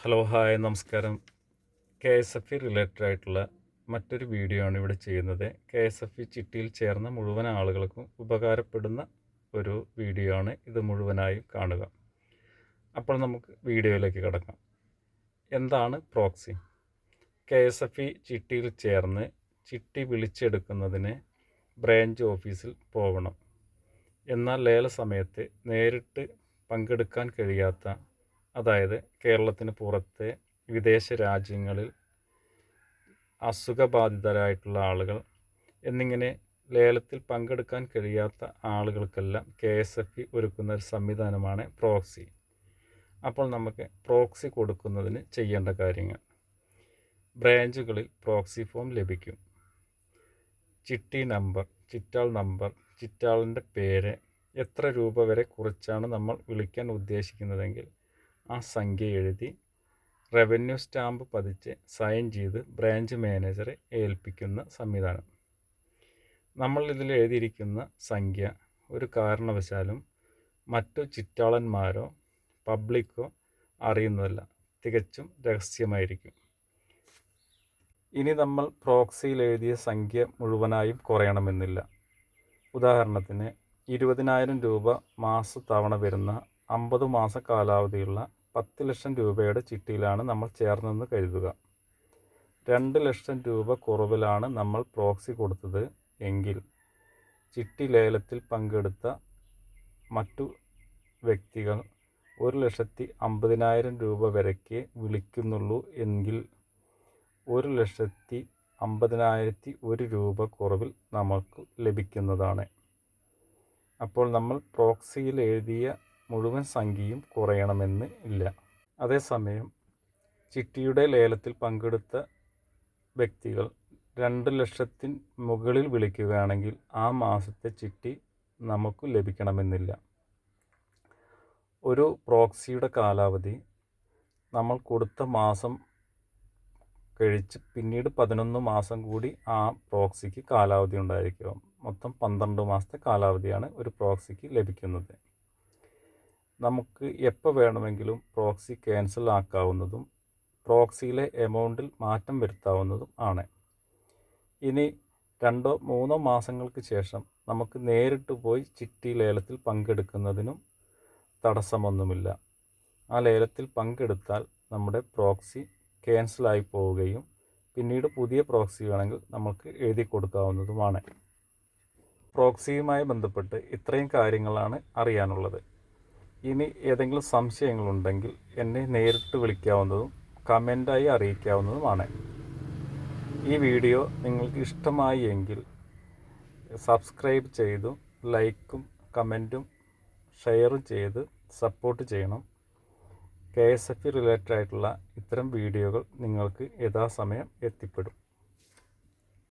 Hello hi നമസ്കാരം. K S F E related ആയിട്ടുള്ള മറ്റൊരു വീഡിയോ ആണ് ഇവിടെ ചെയ്യുന്നത്. കെ എസ് എഫ് ഇ ചിട്ടിയിൽ ചേർന്ന മുഴുവൻ ആളുകൾക്കും ഉപകാരപ്പെടുന്ന ഒരു വീഡിയോ ആണ്. ഇത് മുഴുവനായും കാണുക. അപ്പോൾ നമുക്ക് വീഡിയോയിലേക്ക് കിടക്കാം. എന്താണ് proxy K S F E ചിട്ടിയിൽ ചേർന്ന് ചിട്ടി വിളിച്ചെടുക്കുന്നതിന് ബ്രാഞ്ച് ഓഫീസിൽ പോകണം. എന്നാൽ ലേല സമയത്ത് നേരിട്ട് പങ്കെടുക്കാൻ കഴിയാത്ത അതായത് കേരളത്തിന് പുറത്തെ വിദേശ രാജ്യങ്ങളിൽ അസുഖബാധിതരായിട്ടുള്ള ആളുകൾ എന്നിങ്ങനെ ലേലത്തിൽ പങ്കെടുക്കാൻ കഴിയാത്ത ആളുകൾക്കെല്ലാം കെ എസ് എഫ് ഇ ഒരുക്കുന്ന ഒരു സംവിധാനമാണ് പ്രോക്സി. അപ്പോൾ നമുക്ക് പ്രോക്സി കൊടുക്കുന്നതിന് ചെയ്യേണ്ട കാര്യങ്ങൾ. ബ്രാഞ്ചുകളിൽ പ്രോക്സി ഫോം ലഭിക്കും. ചിട്ടി നമ്പർ ചിറ്റാൾ നമ്പർ ചിറ്റാളിന്റെ പേര് എത്ര രൂപ വരെ കുറിച്ചാണ് നമ്മൾ വിളിക്കാൻ ഉദ്ദേശിക്കുന്നതെങ്കിൽ ആ സംഖ്യ എഴുതി റവന്യൂ സ്റ്റാമ്പ് പതിച്ച് സൈൻ ചെയ്ത് ബ്രാഞ്ച് മാനേജറെ ഏൽപ്പിക്കുന്ന സംവിധാനം. നമ്മൾ ഇതിൽ എഴുതിയിരിക്കുന്ന സംഖ്യ ഒരു കാരണവശാലും മറ്റു ചിറ്റാളന്മാരോ പബ്ലിക്കോ അറിയുന്നതല്ല. തികച്ചും രഹസ്യമായിരിക്കും. ഇനി നമ്മൾ പ്രോക്സിയിൽ എഴുതിയ സംഖ്യ മുഴുവനായും കുറയണമെന്നില്ല. ഉദാഹരണത്തിന് ഇരുപതിനായിരം രൂപ മാസ തവണ വരുന്ന അമ്പത് മാസ കാലാവധിയുള്ള പത്ത് ലക്ഷം രൂപയുടെ ചിട്ടിയിലാണ് നമ്മൾ ചേർന്നെന്ന് കരുതുക. രണ്ട് ലക്ഷം രൂപ കുറവിലാണ് നമ്മൾ പ്രോക്സി കൊടുത്തത് എങ്കിൽ ചിട്ടി ലേലത്തിൽ പങ്കെടുത്ത മറ്റു വ്യക്തികൾ ഒരു ലക്ഷത്തി അമ്പതിനായിരം രൂപ വരയ്ക്ക് വിളിക്കുന്നുള്ളൂ എങ്കിൽ ഒരു ലക്ഷത്തി അമ്പതിനായിരത്തി ഒരു രൂപ കുറവിൽ നമുക്ക് ലഭിക്കുന്നതാണ്. അപ്പോൾ നമ്മൾ പ്രോക്സിയിൽ എഴുതിയ മുഴുവൻ സംഖ്യയും കുറയണമെന്ന് ഇല്ല. അതേസമയം ചിട്ടിയുടെ ലേലത്തിൽ പങ്കെടുത്ത വ്യക്തികൾ രണ്ട് ലക്ഷത്തിന് മുകളിൽ വിളിക്കുകയാണെങ്കിൽ ആ മാസത്തെ ചിട്ടി നമുക്ക് ലഭിക്കണമെന്നില്ല. ഒരു പ്രോക്സിയുടെ കാലാവധി നമ്മൾ കൊടുത്ത മാസം കഴിച്ച് പിന്നീട് പതിനൊന്ന് മാസം കൂടി ആ പ്രോക്സിക്ക് കാലാവധി ഉണ്ടായിരിക്കും. മൊത്തം പന്ത്രണ്ട് മാസത്തെ കാലാവധിയാണ് ഒരു പ്രോക്സിക്ക് ലഭിക്കുന്നത്. നമുക്ക് എപ്പോൾ വേണമെങ്കിലും പ്രോക്സി ക്യാൻസൽ ആക്കാവുന്നതും പ്രോക്സിയിലെ എമൗണ്ടിൽ മാറ്റം വരുത്താവുന്നതും ആണ്. ഇനി രണ്ടോ മൂന്നോ മാസങ്ങൾക്ക് ശേഷം നമുക്ക് നേരിട്ട് പോയി ചിട്ടി ലേലത്തിൽ പങ്കെടുക്കുന്നതിനും തടസ്സമൊന്നുമില്ല. ആ ലേലത്തിൽ പങ്കെടുത്താൽ നമ്മുടെ പ്രോക്സി ക്യാൻസലായി പോവുകയും പിന്നീട് പുതിയ പ്രോക്സി വേണമെങ്കിൽ നമുക്ക് എഴുതി കൊടുക്കാവുന്നതുമാണ്. പ്രോക്സിയുമായി ബന്ധപ്പെട്ട് ഇത്രയും കാര്യങ്ങളാണ് അറിയാനുള്ളത്. ഇനി ഏതെങ്കിലും സംശയങ്ങളുണ്ടെങ്കിൽ എന്നെ നേരിട്ട് വിളിക്കാവുന്നതും കമന്റായി അറിയിക്കാവുന്നതുമാണ്. ഈ വീഡിയോ നിങ്ങൾക്ക് ഇഷ്ടമായി എങ്കിൽ സബ്സ്ക്രൈബ് ചെയ്തു ലൈക്കും കമന്റും ഷെയറും ചെയ്ത് സപ്പോർട്ട് ചെയ്യണം. കെ എസ് എഫ് റിലേറ്റഡ് ആയിട്ടുള്ള ഇത്തരം വീഡിയോകൾ നിങ്ങൾക്ക് യഥാസമയം എത്തിപ്പെടും.